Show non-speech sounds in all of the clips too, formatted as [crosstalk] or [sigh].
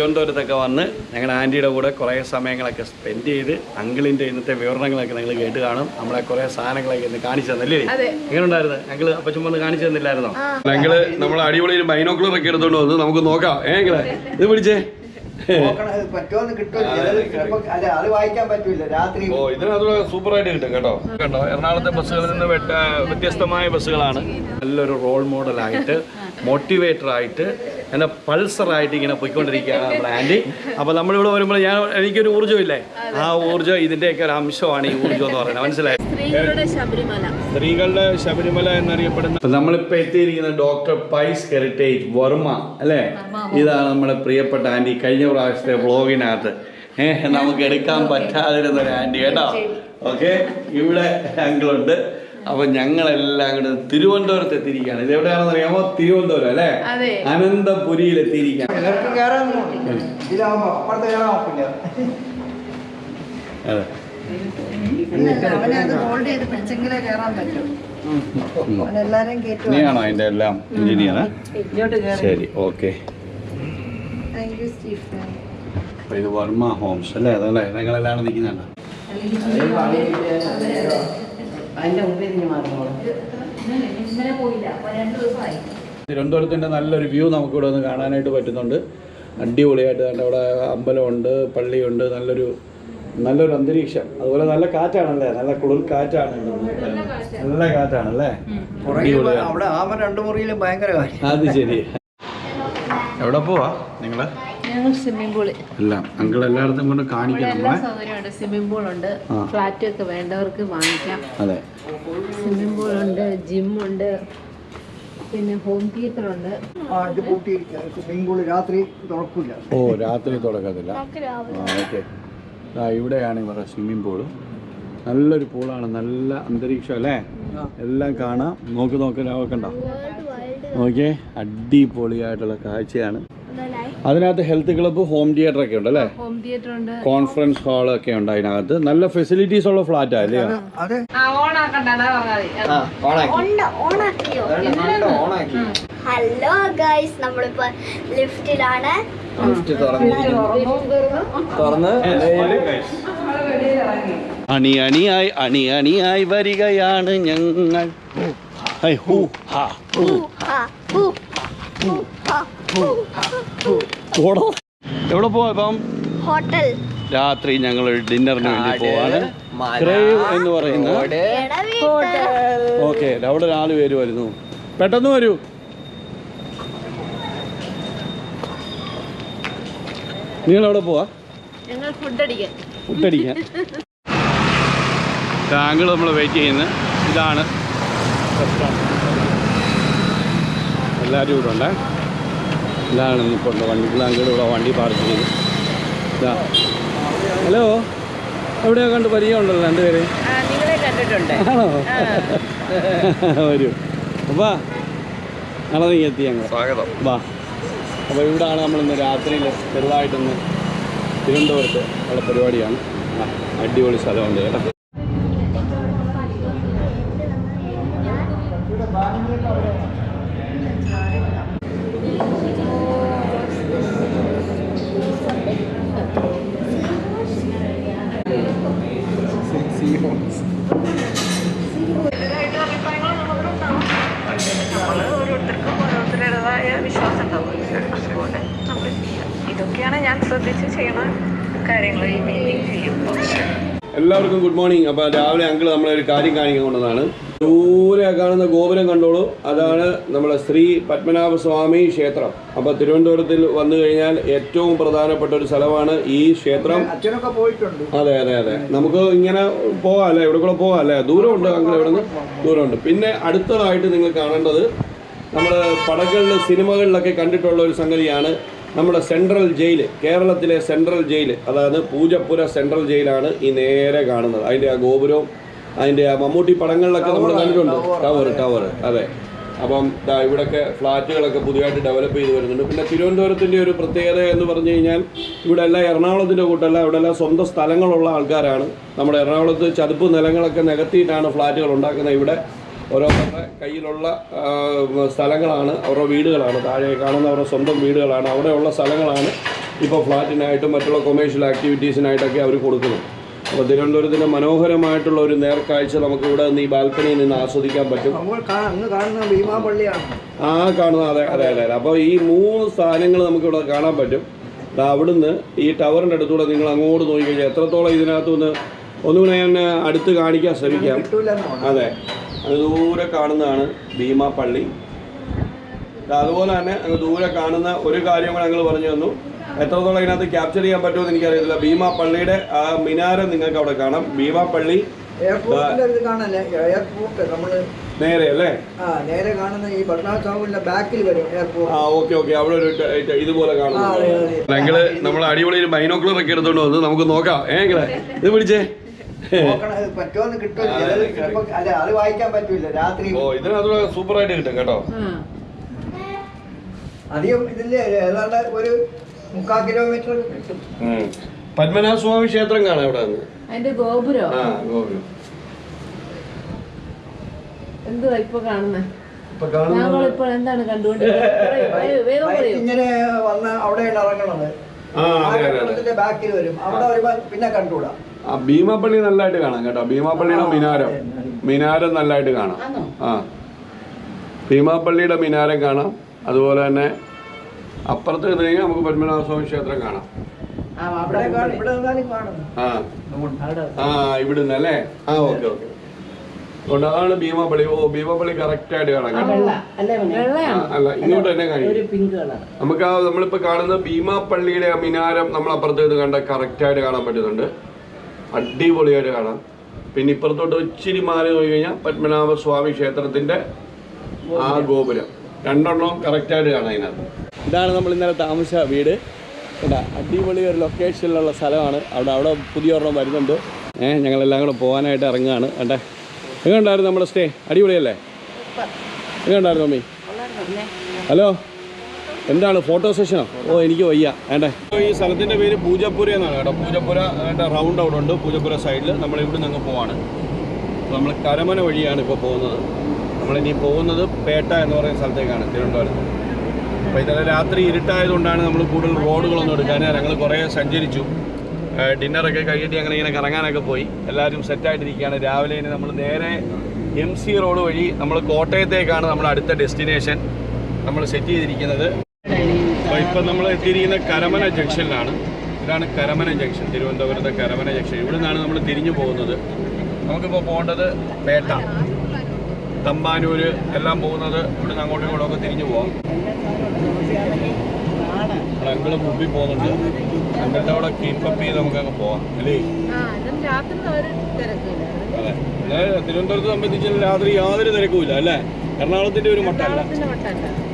തിരുവനന്തപുരത്തൊക്കെ വന്ന് ഞങ്ങളുടെ ആന്റിയുടെ കൂടെ കുറേ സമയങ്ങളൊക്കെ സ്പെൻഡ് ചെയ്ത് അങ്കിളിന്റെ ഇന്നത്തെ വിവരണങ്ങളൊക്കെ നിങ്ങൾ കേട്ട് കാണും. നമ്മളെ കുറേ സാധനങ്ങളൊക്കെ ഇന്ന് കാണിച്ചു തന്നല്ലേ? എങ്ങനെ ഉണ്ടായിരുന്നു ഞങ്ങൾ അപ്പം ചുമ്മാ കാണിച്ചു തന്നില്ലായിരുന്നോ? ഞങ്ങൾ നമ്മൾ അടിപൊളി ഒരു ബൈനോക്കുലർ ഒക്കെ എടുത്തോണ്ട് വന്ന് നമുക്ക് നോക്കാം. ഏ ഇത് പിടിച്ചേ. ഓ സൂപ്പർ ആയിട്ട് കിട്ടും കേട്ടോ. കണ്ടോ എറണാകുളത്തെ ബസ്സുകളിൽ നിന്ന് വ്യത്യസ്തമായ ബസ്സുകളാണ്. നല്ലൊരു റോൾ മോഡലായിട്ട് മോട്ടിവേറ്റർ ആയിട്ട് എന്നെ പൾസറായിട്ട് ഇങ്ങനെ പോയിക്കൊണ്ടിരിക്കുകയാണ് നമ്മുടെ ആന്റി. അപ്പോൾ നമ്മളിവിടെ വരുമ്പോൾ ഞാൻ എനിക്കൊരു ഊർജമില്ലേ? ആ ഊർജം ഇതിന്റെയൊക്കെ ഒരു അംശമാണ് ഈ ഊർജം എന്ന് പറയുന്നത്. മനസ്സിലായി? സ്ത്രീകളുടെ ശബരിമല. സ്ത്രീകളുടെ ശബരിമല എന്നറിയപ്പെടുന്ന നമ്മളിപ്പോൾ എത്തിയിരിക്കുന്ന ഡോക്ടർ പൈസ് ഹെറിറ്റേജ് വർമ്മ അല്ലേ? ഇതാണ് നമ്മുടെ പ്രിയപ്പെട്ട ആന്റി. കഴിഞ്ഞ പ്രാവശ്യത്തെ വ്ളോഗിനകത്ത്. ഏഹ് നമുക്ക് എടുക്കാൻ പറ്റാതിരുന്ന ഒരു ആന്റി കേട്ടോ. ഓക്കെ? ഇവിടെ അങ്കിളുണ്ട് അപ്പൊ ഞങ്ങളെല്ലാം കൂടെ തിരുവനന്തപുരത്ത് എത്തിയിരിക്കുകയാണ്. ഇത് എവിടെയാണെന്ന് അറിയാമോ? തിരുവനന്തപുരം അല്ലെ? അതെ. അനന്തപുരിയിൽ എത്തിയിരിക്കുകയാണ്. നീയാണോ അതിന്റെ എല്ലാം എഞ്ചിനീയർ ശരി ഓക്കെ. ഇത് വർമ്മ ഹോംസ് അല്ലേ? അതല്ലേ? നിങ്ങളെല്ലാം നിൽക്കുന്നുണ്ട്? അതിന്റെ മുമ്പിൽ നിന്ന് മാറിക്കോളാം തിരുവനന്തപുരത്തിന്റെ നല്ലൊരു വ്യൂ നമുക്കിവിടെ നിന്ന് കാണാനായിട്ട് പറ്റുന്നുണ്ട്. അടിപൊളിയായിട്ട് തന്നെ അവിടെ അമ്പലമുണ്ട് പള്ളിയുണ്ട് നല്ലൊരു നല്ലൊരു അന്തരീക്ഷം. അതുപോലെ നല്ല കാറ്റാണല്ലേ? നല്ല കുളിർ കാറ്റാണ്. നല്ല കാറ്റാണല്ലേ? അവിടെ ആമ രണ്ടു മുറിയിലും ഭയങ്കര അത് ശരി എവിടെ പോവാ നിങ്ങൾ? ഞങ്ങൾ സ്വിമ്മിംഗ് പൂൾ എല്ലാം അങ്കിൾ എല്ലായിടത്തും കൊണ്ട് കാണിക്കാം എല്ലാ സൗകര്യമുണ്ട്. സ്വിമ്മിംഗ് പൂളുണ്ട് ഉണ്ട്. ഫ്ലാറ്റ് ഒക്കെ വേണ്ടവർക്ക് വാങ്ങിക്കാം. അതെ. സ്വിമ്മിംഗ് പൂളുണ്ട് ഉണ്ട് ജിം ഉണ്ട് പിന്നെ ഹോം തിയേറ്റർ ഉണ്ട്. സ്വിമ്മിംഗ് പൂൾ രാത്രി തുറക്കില്ല ഓ രാത്രി തുറക്കത്തില്ല. ഓക്കെ. ഇവിടെയാണ് ഇവരുടെ സ്വിമ്മിംഗ് പൂൾ നല്ലൊരു പൂളാണ്. നല്ല അന്തരീക്ഷം അല്ലേ? എല്ലാം കാണാം. നോക്ക് നോക്ക് നോക്കണ്ട ഓക്കെ അടിപൊളിയായിട്ടുള്ള കാഴ്ചയാണ്. അതിനകത്ത് ഹെൽത്ത് ക്ലബ്ബ് ഹോം തിയേറ്റർ ഒക്കെ ഉണ്ട് അല്ലേ? ഹോം തിയേറ്റർ ഉണ്ട്. കോൺഫറൻസ് ഹാൾ ഒക്കെ ഉണ്ട് അതിനകത്ത്. നല്ല ഫെസിലിറ്റീസ് ഉള്ള ഫ്ലാറ്റ് അല്ലേ? ഹലോ ഗൈസ് നമ്മളിപ്പോ ലിഫ്റ്റിലാണ്. തുറന്ന്. അണി അണിയായി അണി അണിയായി വരികയാണ് ഞങ്ങൾ. ഹൈ, ഹൂ, ഹാ, ഹൂ. എവിടെ പോവാ ഇപ്പം? ഹോട്ടൽ. രാത്രി ഞങ്ങൾ ഡിന്നറിന് വേണ്ടി പോവാണ്. ക്രേവ് എന്ന് പറയുന്ന ഓക്കെ അവിടെ നാല് പേര് വരുന്നു പെട്ടെന്ന് വരൂ. നിങ്ങൾ എവിടെ പോവാ? ഞങ്ങൾ ഫുഡ് അടിക്കാൻ. താങ്കൾ നമ്മൾ വെയിറ്റ് ചെയ്യുന്ന. ഇതാണ് എല്ലാവരും ഇവിടെ ഉണ്ട്. ഇതാണ് ഇപ്പോൾ വണ്ടി. താങ്കൾ ഇവിടെ വണ്ടി പാർക്ക് ചെയ്ത്. ഇതാ. ഹലോ എവിടെയോ കണ്ട് പരിചയമുണ്ടല്ലോ രണ്ടുപേരെ പേര്? കണ്ടിട്ടുണ്ട്. ആണോ? [laughs] വരൂ. അപ്പാ നാളെ നീ എത്തി ഞങ്ങൾ സ്വാഗതം. വാ. അപ്പോൾ ഇവിടാണ് നമ്മളിന്ന് രാത്രിയിൽ ചെറുതായിട്ടൊന്ന് തിരുവനന്തപുരത്ത് ഉള്ള പരിപാടിയാണ്. ആ, അടിപൊളി സ്ഥലമുണ്ട് കേട്ടോ. കാര്യങ്ങൾ ഈ മീറ്റിംഗ് ചെയ്യുമ്പോൾ എല്ലാവർക്കും ഗുഡ് മോർണിംഗ് അപ്പോൾ രാവിലെ അങ്കിൾ നമ്മളെ ഒരു കാര്യം കാണിക്കാൻ കൊണ്ടതാണ്. ദൂരെ കാണുന്ന ഗോപുരം കണ്ടോളൂ. അതാണ് നമ്മുടെ ശ്രീ പത്മനാഭ സ്വാമി ക്ഷേത്രം. അപ്പോൾ തിരുവനന്തപുരത്തിൽ വന്നു കഴിഞ്ഞാൽ ഏറ്റവും പ്രധാനപ്പെട്ട ഒരു സ്ഥലമാണ് ഈ ക്ഷേത്രം. അച്ഛനൊക്കെ പോയിട്ടുണ്ട്. അതെ അതെ അതെ. നമുക്ക് ഇങ്ങനെ പോകാം അല്ലേ ഇവിടെ കൂടെ പോകാം അല്ലേ ദൂരമുണ്ട് അങ്കിൾ ഇവിടെ നിന്ന് ദൂരമുണ്ട്. പിന്നെ അടുത്തതായിട്ട് നിങ്ങൾ കാണേണ്ടത് നമ്മൾ പടകളിൽ സിനിമകളിലൊക്കെ കണ്ടിട്ടുള്ള ഒരു സംഗതിയാണ് നമ്മുടെ സെൻട്രൽ ജയിൽ കേരളത്തിലെ സെൻട്രൽ ജയിൽ അതായത് പൂജപ്പുര സെൻട്രൽ ജയിലാണ് ഈ നേരെ കാണുന്നത്. അതിന്റെ ആ ഗോപുരവും അതിന്റെ ആ മമ്മൂട്ടി പടങ്ങളിലൊക്കെ നമ്മൾ കണ്ടിട്ടുണ്ട്. ടവർ ടവർ അതെ. അപ്പം ഇവിടെയൊക്കെ ഫ്ലാറ്റുകളൊക്കെ പുതിയതായിട്ട് ഡെവലപ്പ് ചെയ്ത് വരുന്നുണ്ട്. പിന്നെ തിരുവനന്തപുരത്തിന്റെ ഒരു പ്രത്യേകത എന്ന് പറഞ്ഞു കഴിഞ്ഞാൽ ഇവിടെ എല്ലാം എറണാകുളത്തിന്റെ കൂട്ടല്ല ഇവിടെ എല്ലാം സ്വന്തം സ്ഥലങ്ങളുള്ള ആൾക്കാരാണ്. നമ്മുടെ എറണാകുളത്ത് ചതുപ്പ് നിലങ്ങളൊക്കെ നികത്തിയിട്ടാണ് ഫ്ലാറ്റുകൾ ഉണ്ടാക്കുന്നത് ഇവിടെ. ഓരോരുത്തരുടെ കയ്യിലുള്ള സ്ഥലങ്ങളാണ് അവരുടെ വീടുകളാണ്. താഴെ കാണുന്ന അവരുടെ സ്വന്തം വീടുകളാണ്. അവിടെയുള്ള സ്ഥലങ്ങളാണ് ഇപ്പോൾ ഫ്ലാറ്റിനായിട്ടും മറ്റുള്ള കൊമേഴ്ഷ്യൽ ആക്ടിവിറ്റീസിനായിട്ടൊക്കെ അവർ കൊടുക്കുന്നത്. അപ്പോൾ തിരുവനന്തപുരത്തിന്റെ മനോഹരമായിട്ടുള്ള ഒരു നേർക്കാഴ്ച നമുക്ക് ഇവിടെ നിന്ന് ഈ ബാൽക്കണിയിൽ നിന്ന് ആസ്വദിക്കാൻ പറ്റും. ആ കാണുന്ന അതെ അതെ അതെ അതെ. അപ്പോൾ ഈ മൂന്ന് സ്ഥാനങ്ങൾ നമുക്കിവിടെ കാണാൻ പറ്റും. അവിടുന്ന് ഈ ടവറിന്റെ അടുത്തൂടെ നിങ്ങൾ അങ്ങോട്ട് നോക്കിക്കഴിഞ്ഞാൽ എത്രത്തോളം ഇതിനകത്തുനിന്ന് ഒന്നുകൂടെ ഞാൻ അടുത്ത് കാണിക്കാൻ ശ്രമിക്കാം. അതെ. അത് ദൂരെ കാണുന്നതാണ് ഭീമ പള്ളി. ദാ അതുപോലെ തന്നെ അങ്ങ് ദൂരെ കാണുന്ന ഒരു കാര്യം കൂടെ ഞങ്ങൾ പറഞ്ഞു തന്നു. എത്രത്തോളം അതിനകത്ത് ക്യാപ്ചർ ചെയ്യാൻ പറ്റുമെന്ന് എനിക്കറിയത്തില്ല. ഭീമ പള്ളിയുടെ ആ മിനാരം നിങ്ങൾക്ക് അവിടെ കാണാം. ഭീമ പള്ളി നേരെ അല്ലേ? ആ നേരെ കാണുന്ന ഈ ബാക്കിൽ വരും എയർപോർട്ട് ആ ഓക്കെ ഓക്കെ അവിടെ ഒരു ഇതുപോലെ കാണുന്നു. ഞങ്ങൾ നമ്മൾ അടിപൊളി ഒരു ബൈനോക്കുലർ ഒക്കെ എടുത്തോണ്ട് വന്ന് നമുക്ക് നോക്കാം. ഏങ്ങളെ ഇത് പിടിച്ചേ. പറ്റുമെന്ന് കിട്ടും. കിട്ടും കേട്ടോ. അധികം ഇതില്ലേ ഏതാണ്ട് ഒരു മുക്കാൽ കിലോമീറ്റർ കിട്ടും. പത്മനാഭ സ്വാമി ക്ഷേത്രം കാണാം ഇവിടെ അതിന്റെ ഗോപുരോ? ആ ഗോപുരം. എന്തുവാ ഇപ്പൊ കാണുന്നത് ഇപ്പൊ കാണുന്നത് ഞങ്ങളിപ്പോൾ എന്താണ് കണ്ടുകൊണ്ടിരിക്കുന്നത് വേഗം പറയൂ. ഇങ്ങനെ വന്ന് അവിടെ ഇറങ്ങണത്. ബാക്കിൽ വരും. അവിടെ വരുമ്പോ പിന്നെ കണ്ടുകൂടാ. ആ ഭീമാപ്പള്ളി നല്ലതായിട്ട് കാണാം കേട്ടോ. ഭീമാപ്പള്ളിയുടെ മിനാരം. മിനാരം നല്ലതായിട്ട് കാണാം. ആ. ഭീമാപ്പള്ളിയുടെ മിനാരം കാണാം. അതുപോലെ തന്നെ അപ്പുറത്ത് കഴിഞ്ഞാൽ നമുക്ക് പത്മനാഭ സ്വാമി ക്ഷേത്രം കാണാം. ആ ഇവിടുന്ന് അല്ലേ? ആ ഓക്കെ ഓക്കെ. അതുകൊണ്ട് അതാണ് ഭീമാപ്പള്ളി. ഓ ഭീമാപ്പള്ളി കറക്റ്റ് ആയിട്ട് കാണാം അല്ല ഇങ്ങോട്ട് തന്നെ കഴിയും. നമുക്ക് ആ നമ്മളിപ്പോ കാണുന്ന ഭീമാപ്പള്ളിയുടെ ആ മിനാരം നമ്മൾ അപ്പുറത്ത് കണ്ട കറക്റ്റ് ആയിട്ട് കാണാൻ പറ്റുന്നുണ്ട്. അടിപൊളിയായിട്ട് കാണാം. പിന്നെ ഇപ്പുറത്തോട്ട് ഒച്ചിരി മാറി നോക്കി കഴിഞ്ഞാൽ പത്മനാഭ സ്വാമി ക്ഷേത്രത്തിന്റെ ആ ഗോപുരം. രണ്ടെണ്ണവും കറക്റ്റായിട്ട് കാണാം അതിനകത്ത്. ഇതാണ് നമ്മൾ ഇന്നലെ താമസ വീട്. കേട്ടാ അടിപൊളി ഒരു ലൊക്കേഷനിലുള്ള സ്ഥലമാണ്. അവിടെ അവിടെ പുതിയ ഒരെണ്ണം വരുന്നുണ്ട്. ഏഹ് ഞങ്ങളെല്ലാം കൂടെ പോകാനായിട്ട് ഇറങ്ങുകയാണ്. കണ്ടേ? എങ്ങനെയുണ്ടായിരുന്നു നമ്മുടെ സ്റ്റേ അടിപൊളിയല്ലേ? എങ്ങനെ ഉണ്ടായിരുന്നു മമ്മി? ഹലോ? എന്താണ് ഫോട്ടോ സെഷനോ ഓ എനിക്ക് വയ്യ. വേണ്ടേ? ഈ സ്ഥലത്തിന്റെ പേര് പൂജപ്പുര എന്നാണ് കേട്ടോ. പൂജപ്പുര റൗണ്ട് അവിടെ ഉണ്ട്. പൂജപ്പുര സൈഡിൽ നമ്മൾ ഇവിടെ നിന്ന് പോവാണ്. നമ്മൾ കരമന വഴിയാണ് ഇപ്പോൾ പോകുന്നത്. നമ്മളിനി പോകുന്നത് പേട്ട എന്ന് പറയുന്ന സ്ഥലത്തേക്കാണ് തിരുവനന്തപുരത്ത്. അപ്പോൾ ഇന്നലെ രാത്രി ഇരുട്ടായതുകൊണ്ടാണ് നമ്മൾ കൂടുതൽ റോഡുകളൊന്നും എടുക്കാൻ ഞങ്ങൾ കുറേ സഞ്ചരിച്ചു. ഡിന്നറൊക്കെ കഴിഞ്ഞിട്ട് അങ്ങനെ ഇങ്ങനെ കറങ്ങാനൊക്കെ പോയി. എല്ലാവരും സെറ്റായിട്ടിരിക്കുകയാണ് രാവിലെ ഇനി നമ്മൾ നേരെ എം സി റോഡ് വഴി നമ്മൾ കോട്ടയത്തേക്കാണ് നമ്മുടെ അടുത്ത ഡെസ്റ്റിനേഷൻ നമ്മൾ സെറ്റ് ചെയ്തിരിക്കുന്നത്. ഇപ്പം നമ്മൾ എത്തിയിരിക്കുന്ന കരമന ജംഗ്ഷനിലാണ്. ഇതാണ് കരമന ജംഗ്ഷൻ തിരുവനന്തപുരത്തെ കരമന ജംഗ്ഷൻ. ഇവിടെ നിന്നാണ് നമ്മൾ തിരിഞ്ഞു പോകുന്നത്. നമുക്കിപ്പോൾ പോകേണ്ടത് പേട്ട. തമ്പാനൂര് എല്ലാം പോകുന്നത് ഇവിടെ നിന്ന് അങ്ങോട്ടും ഇങ്ങോട്ടും ഒക്കെ തിരിഞ്ഞു പോകാം നമ്മുടെ അങ്കിൾ മുമ്പിൽ പോകുന്നുണ്ട്. അങ്കിളുടെ അവിടെ കീപ്പപ്പ് ചെയ്ത് നമുക്കങ്ങ് പോവാം. അല്ലേ? അതെ. തിരുവനന്തപുരത്ത് സംബന്ധിച്ച് രാത്രി യാതൊരു തിരക്കുമില്ല അല്ലേ? എറണാകുളത്തിന്റെ ഒരു മട്ടല്ല.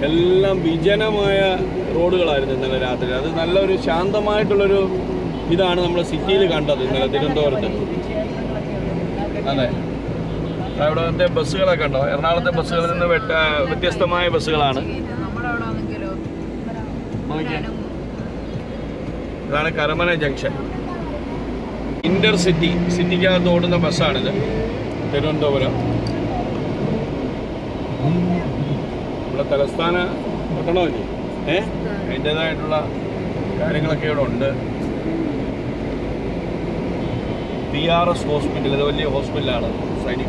എല്ലാം വിജനമായ റോഡുകളായിരുന്നു ഇന്നലെ രാത്രി. അത് നല്ലൊരു ശാന്തമായിട്ടുള്ളൊരു ഇതാണ് നമ്മൾ സിറ്റിയിൽ കണ്ടത് ഇന്നലെ തിരുവനന്തപുരത്ത്. അതെ. അവിടുത്തെ ബസ്സുകളൊക്കെ ഉണ്ടോ? എറണാകുളത്തെ ബസ്സുകളിൽ നിന്ന് വ്യത്യസ്തമായ ബസ്സുകളാണ്. ഇതാണ് കരമന ജംഗ്ഷൻ. ഇന്റർ സിറ്റി സിറ്റിക്കകത്ത് ഓടുന്ന ബസ്സാണിത്. തിരുവനന്തപുരം. നമ്മുടെ തലസ്ഥാന പട്ടണമല്ലേ? ഏ? അതിന്റെതായിട്ടുള്ള കാര്യങ്ങളൊക്കെ ഇവിടെ ഉണ്ട്. പി ആർ എസ് ഹോസ്പിറ്റൽ ഇത് വലിയ ഹോസ്പിറ്റലാണ് സൈഡിൽ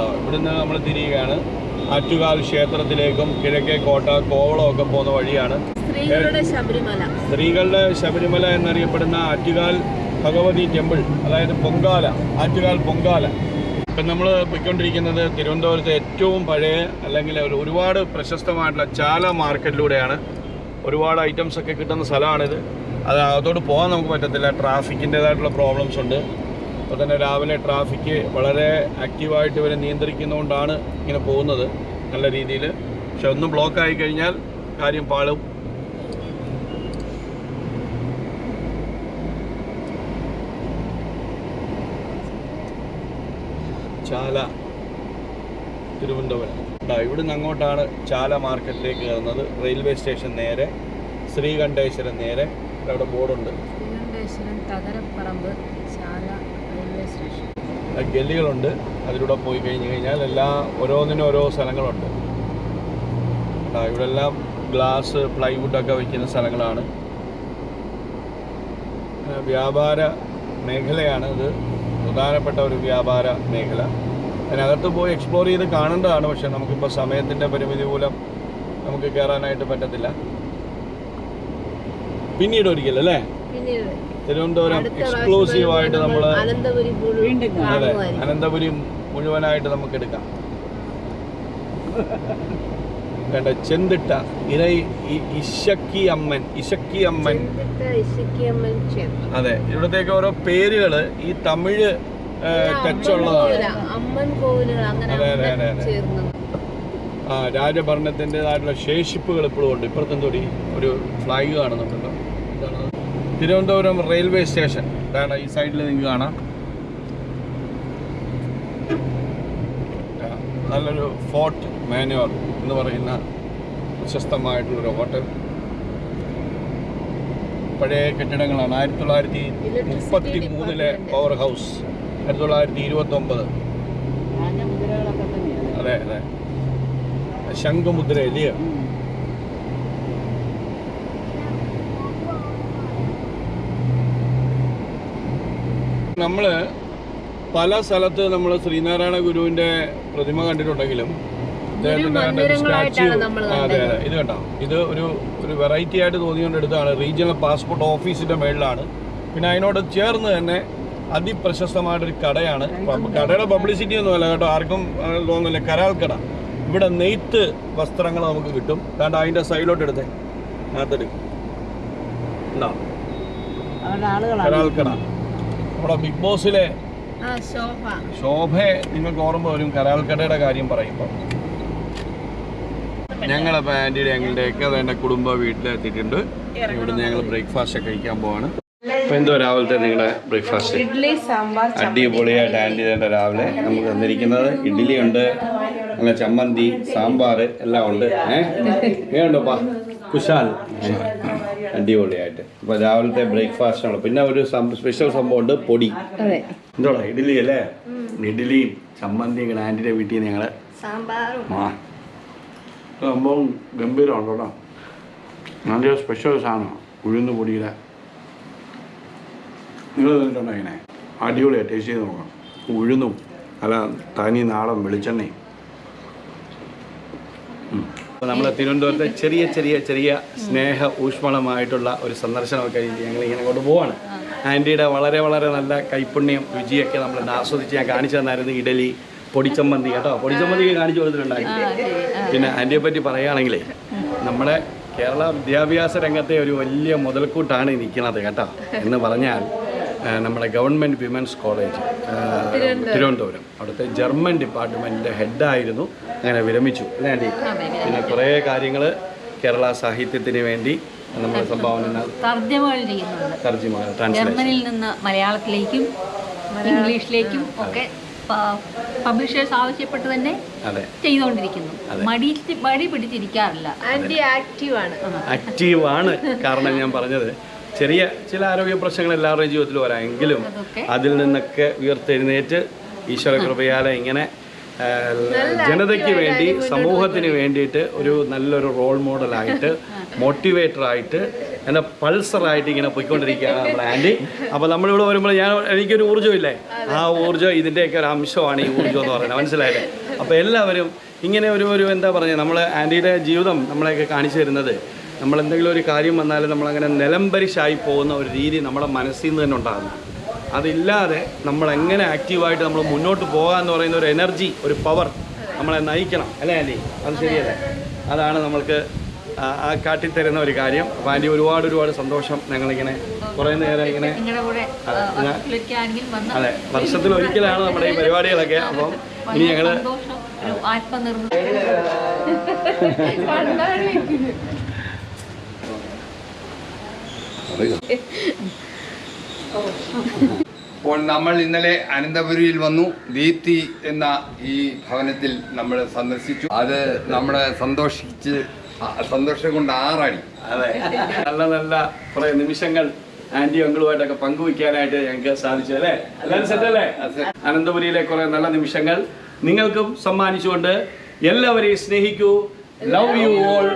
ആ, ഇവിടുന്ന് നമ്മൾ തിരിയുകയാണ്. ആറ്റുകാൽ ക്ഷേത്രത്തിലേക്കും കിഴക്കേ കോട്ട കോവളം ഒക്കെ പോകുന്ന വഴിയാണ്. സ്ത്രീകളുടെ ശബരിമല. സ്ത്രീകളുടെ ശബരിമല എന്നറിയപ്പെടുന്ന ആറ്റുകാൽ ഭഗവതി ടെമ്പിൾ അതായത് പൊങ്കാല ആറ്റുകാൽ പൊങ്കാല. ഇപ്പം നമ്മൾ പോയിക്കൊണ്ടിരിക്കുന്നത് തിരുവനന്തപുരത്തെ ഏറ്റവും പഴയ അല്ലെങ്കിൽ ഒരുപാട് പ്രശസ്തമായിട്ടുള്ള ചാല മാർക്കറ്റിലൂടെയാണ്. ഒരുപാട് ഐറ്റംസ് ഒക്കെ കിട്ടുന്ന സ്ഥലമാണിത്. അത് അകത്തോട്ട് പോകാൻ നമുക്ക് പറ്റത്തില്ല. ട്രാഫിക്കിന്റെതായിട്ടുള്ള പ്രോബ്ലംസ് ഉണ്ട്. അപ്പോൾ തന്നെ രാവിലെ ട്രാഫിക്ക് വളരെ ആക്റ്റീവായിട്ട് ഇവരെ നിയന്ത്രിക്കുന്നതുകൊണ്ടാണ് ഇങ്ങനെ പോകുന്നത് നല്ല രീതിയിൽ. പക്ഷെ ഒന്ന് ബ്ലോക്ക് ആയി കഴിഞ്ഞാൽ കാര്യം പാളും. ചാല തിരുവനന്തപുരം. ഇവിടെ ഇവിടുന്ന് അങ്ങോട്ടാണ് ചാല മാർക്കറ്റിലേക്ക് കയറുന്നത്. റെയിൽവേ സ്റ്റേഷൻ നേരെ ശ്രീകണ്ഠേശ്വരം നേരെ. അവിടെ ബോർഡുണ്ട്. ശ്രീകണ്ഠേശ്വരം തകരപ്പറമ്പ്. ഗല്ലികളുണ്ട് അതിലൂടെ പോയി കഴിഞ്ഞ് കഴിഞ്ഞാൽ എല്ലാ ഓരോന്നിനും ഓരോ സ്ഥലങ്ങളുണ്ട്. ഇവിടെ എല്ലാം ഗ്ലാസ് പ്ലൈവുഡ് പ്ലൈവുഡൊക്കെ വയ്ക്കുന്ന സ്ഥലങ്ങളാണ്. വ്യാപാര മേഖലയാണ് ഇത്. പ്രധാനപ്പെട്ട ഒരു വ്യാപാര മേഖല. അതിനകത്ത് പോയി എക്സ്പ്ലോർ ചെയ്ത് കാണേണ്ടതാണ്. പക്ഷെ നമുക്കിപ്പോൾ സമയത്തിന്റെ പരിമിതി മൂലം നമുക്ക് കയറാനായിട്ട് പറ്റത്തില്ല. പിന്നീട് ഒരിക്കലല്ലേ അല്ലേ? പിന്നീട് തിരുവനന്തപുരം എക്സ്ക്ലൂസീവ് ആയിട്ട് നമ്മൾ അതെ. അനന്തപുരി മുഴുവനായിട്ട് നമുക്ക് എടുക്കാം. കണ്ട? ചെന്തിട്ട ഇര ഇശക്കി അമ്മൻ ഇശക്കി അമ്മൻ. അതെ ഇവിടത്തേക്ക് ഓരോ പേരുകൾ ഈ തമിഴ് ടച്ച് ഉള്ളതാണ് അമ്മൻ കോവിലുകൾ അങ്ങനെ അതെ, അതെ, അതെ, അതെ. ആ രാജഭരണത്തിന്റെതായിട്ടുള്ള ശേഷിപ്പുകൾ ഇപ്പോഴും ഉണ്ട്. ഇപ്പുറത്തെന്തോടി ഒരു ഫ്ലാഗ് കാണുന്നുണ്ടല്ലോ. എന്താണ്? Thiruvananthapuram railway station. ഇതാണ് ഈ സൈഡിൽ നിങ്ങൾക്ക് കാണാം. നല്ലൊരു ഫോർട്ട് മാനുവർ എന്ന് പറയുന്ന പ്രശസ്തമായിട്ടുള്ളൊരു ഹോട്ടൽ. പഴയ കെട്ടിടങ്ങളാണ്. ആയിരത്തി തൊള്ളായിരത്തി മുപ്പത്തി മൂന്നിലെ പവർ ഹൗസ് ആയിരത്തി തൊള്ളായിരത്തി ഇരുപത്തൊമ്പത് അതെ അതെ. ശംഖുമുദ്ര ഇല്ലയോ നമ്മൾ പല സ്ഥലത്ത് നമ്മൾ ശ്രീനാരായണ ഗുരുവിന്റെ പ്രതിമ കണ്ടിട്ടുണ്ടെങ്കിലും അതെ അതെ. ഇത് കണ്ടോ? ഇത് ഒരു ഒരു വെറൈറ്റി ആയിട്ട് തോന്നിയോണ്ട് എടുത്താണ് റീജിയണൽ പാസ്പോർട്ട് ഓഫീസിന്റെ മേളിലാണ്. പിന്നെ അതിനോട് ചേർന്ന് തന്നെ അതിപ്രശസ്തമായിട്ടൊരു കടയാണ്. കടയുടെ പബ്ലിസിറ്റി ഒന്നുമല്ല കേട്ടോ. ആർക്കും തോന്നുന്നില്ല. കരാൽ കട. ഇവിടെ നെയ്ത്ത് വസ്ത്രങ്ങൾ നമുക്ക് കിട്ടും. കാരണം അതിന്റെ സൈഡിലോട്ട് എടുത്തേ. അകത്തെടുക്കും കരാൽ കട. നമ്മുടെ ബിഗ് ബോസിലെ ശോഭയെ നിങ്ങൾക്ക് ഓർമ്മ വരും കരാൽക്കടയുടെ കാര്യം പറയുമ്പോൾ ഞങ്ങളെ ആന്റിയുടെ ഞങ്ങളുടെയൊക്കെ ഒക്കെ വേണ്ട കുടുംബ വീട്ടിലെത്തിയിട്ടുണ്ട്. ഇവിടുന്ന് ഞങ്ങൾ ബ്രേക്ക്ഫാസ്റ്റ് ഒക്കെ കഴിക്കാൻ പോവാണ്. അപ്പോൾ എന്തോ രാവിലത്തെ നിങ്ങളുടെ ബ്രേക്ക്ഫാസ്റ്റ്? ഇഡ്ഡലി സാമ്പാർ അടിപൊളിയായിട്ട് ആന്റി തന്നെ രാവിലെ നമുക്ക് തന്നിരിക്കുന്നത് ഇഡ്ഡലി ഉണ്ട് അങ്ങനെ ചമ്മന്തി സാമ്പാർ എല്ലാം ഉണ്ട്. ഏഹ് പാ? കുശാൽ. അടിപൊളിയായിട്ട്. അപ്പൊ രാവിലത്തെ ബ്രേക്ക്ഫാസ്റ്റ് ആണ് പിന്നെ ഒരു സ്പെഷ്യൽ സംഭവം ഉണ്ട് പൊടി. അതെ. എന്തോടാ ഇഡ്ഡലി അല്ലേ? ഇഡ്ഡലിയും ചമ്മന്തിയും ആന്റിന്റെ വീട്ടിൽ നിന്ന് ഞങ്ങൾ സംഭവം ഗംഭീരമാണ് കേട്ടോ നല്ല സ്പെഷ്യൽ സാധനമാണ് ഉഴുന്ന് പൊടിയുടെ. നിങ്ങൾ തന്നിട്ടുണ്ടോ ഇങ്ങനെ? അടിപൊളിയാണ് ടേസ്റ്റ് ചെയ്ത് നോക്കാം ഉഴുന്നും അല്ല തനി നാടൻ വെളിച്ചെണ്ണയും. നമ്മൾ തിരുവനന്തപുരത്തെ ചെറിയ ചെറിയ ചെറിയ സ്നേഹ ഊഷ്മളമായിട്ടുള്ള ഒരു സന്ദർശനമൊക്കെ ഞങ്ങൾ ഇങ്ങനെ കൊണ്ട് പോവാണ്. ആന്റിയുടെ വളരെ വളരെ നല്ല കൈപ്പുണ്യം രുചിയൊക്കെ നമ്മൾ ആസ്വദിച്ച് ഞാൻ കാണിച്ചു തന്നായിരുന്നു ഇഡലി പൊടിച്ചമ്മന്തി കേട്ടോ. പൊടിച്ചമ്മന്തി കാണിച്ചു കൊടുത്തിട്ടുണ്ടായിരുന്നു പിന്നെ ആന്റിയെ പറ്റി പറയുകയാണെങ്കിലേ നമ്മുടെ കേരള വിദ്യാഭ്യാസ രംഗത്തെ ഒരു വലിയ മുതൽക്കൂട്ടാണ് നിൽക്കുന്നത് കേട്ടോ. എന്ന് പറഞ്ഞാൽ നമ്മുടെ ഗവൺമെന്റ് വിമൻസ് കോളേജ് തിരുവനന്തപുരം. അവിടുത്തെ ജർമ്മൻ ഡിപ്പാർട്ട്മെന്റിന്റെ ഹെഡായിരുന്നു. അങ്ങനെ വിരമിച്ചു. അല്ലേ ആന്റി പിന്നെ കുറേ കാര്യങ്ങൾ കേരള സാഹിത്യത്തിന് വേണ്ടി നമ്മുടെ സംഭാവന തർജമകൾ ചെയ്യുന്നുണ്ട്. ജർമ്മനിൽ നിന്ന് മലയാളത്തിലേക്കും ഇംഗ്ലീഷിലേക്കും ഒക്കെ പബ്ലിഷേഴ്സ് ആവശ്യപ്പെട്ട് തന്നെ ചെയ്തുകൊണ്ടിരിക്കുന്നു. മടി മടി പിടിച്ചിരിക്കാറില്ല. ആക്റ്റീവ് ആണ്. ആക്റ്റീവാണ് കാരണം ഞാൻ പറഞ്ഞത്. ചെറിയ ചില ആരോഗ്യ പ്രശ്നങ്ങൾ എല്ലാവരുടെയും ജീവിതത്തിൽ വരാം. എങ്കിലും അതൊക്കെ. അതിൽ നിന്നൊക്കെ ഉയർത്തെഴുന്നേറ്റ് ഈശ്വര കൃപയാലെ ഇങ്ങനെ ജനതയ്ക്ക് വേണ്ടി സമൂഹത്തിന് വേണ്ടിയിട്ട് ഒരു നല്ലൊരു റോൾ മോഡലായിട്ട് മോട്ടിവേറ്ററായിട്ട് എന്നെ പൾസറായിട്ട് ഇങ്ങനെ പോയിക്കൊണ്ടിരിക്കുകയാണ് നമ്മുടെ ആന്റി അപ്പോൾ നമ്മളിവിടെ വരുമ്പോൾ ഞാൻ എനിക്കൊരു ഊർജമില്ലേ? ആ ഊർജം ഇതിന്റെയൊക്കെ ഒരു അംശമാണ് ഈ ഊർജം എന്ന് പറയുന്നത്. മനസ്സിലായില്ലേ? അപ്പോൾ എല്ലാവരും ഇങ്ങനെ ഒരു ഒരു എന്താ പറയുക നമ്മൾ ആന്റിയുടെ ജീവിതം നമ്മളെയൊക്കെ കാണിച്ചു തരുന്നത് നമ്മൾ എന്തെങ്കിലും ഒരു കാര്യം വന്നാൽ നമ്മളങ്ങനെ നിലംപരിശായി പോകുന്ന ഒരു രീതി നമ്മുടെ മനസ്സിൽ നിന്ന് തന്നെ ഉണ്ടാകുന്നു. അതില്ലാതെ നമ്മൾ എങ്ങനെ ആക്റ്റീവായിട്ട് നമ്മൾ മുന്നോട്ട് പോകാമെന്ന് പറയുന്ന ഒരു എനർജി ഒരു പവർ നമ്മളെ നയിക്കണം. അല്ലേ ആന്റി? അത് ശരിയല്ലേ? അതാണ് നമ്മൾക്ക് ആ- കാട്ടി കാട്ടിത്തരുന്ന ഒരു കാര്യം. അപ്പോൾ ആന്റി ഒരുപാട് ഒരുപാട് സന്തോഷം ഞങ്ങളിങ്ങനെ കുറേ നേരം ഇങ്ങനെ അതെ, വർഷത്തിൽ ഒരിക്കലാണ് നമ്മുടെ ഈ പരിപാടികളൊക്കെ. അപ്പം ഇനി ഞങ്ങൾ ആത്മനിർഭർ അപ്പോൾ നമ്മൾ ഇന്നലെ അനന്തപുരിയിൽ വന്നു. ദീപ്തി എന്ന ഈ ഭവനത്തിൽ നമ്മൾ സന്ദർശിച്ചു. അത് നമ്മളെ സന്തോഷിച്ച് സന്തോഷം കൊണ്ട് ആറാടി. അതെ. നല്ല നല്ല കുറെ നിമിഷങ്ങൾ ആന്റി അങ്കിളുമായിട്ടൊക്കെ പങ്കുവയ്ക്കാനായിട്ട് ഞങ്ങൾക്ക് സാധിച്ചു അല്ലേ? എല്ലാവരും സെറ്റ് അല്ലേ? അനന്തപുരിയിലെ കുറെ നല്ല നിമിഷങ്ങൾ നിങ്ങൾക്കും സമ്മാനിച്ചുകൊണ്ട് എല്ലാവരെയും സ്നേഹിക്കൂ. Love you all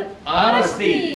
R S T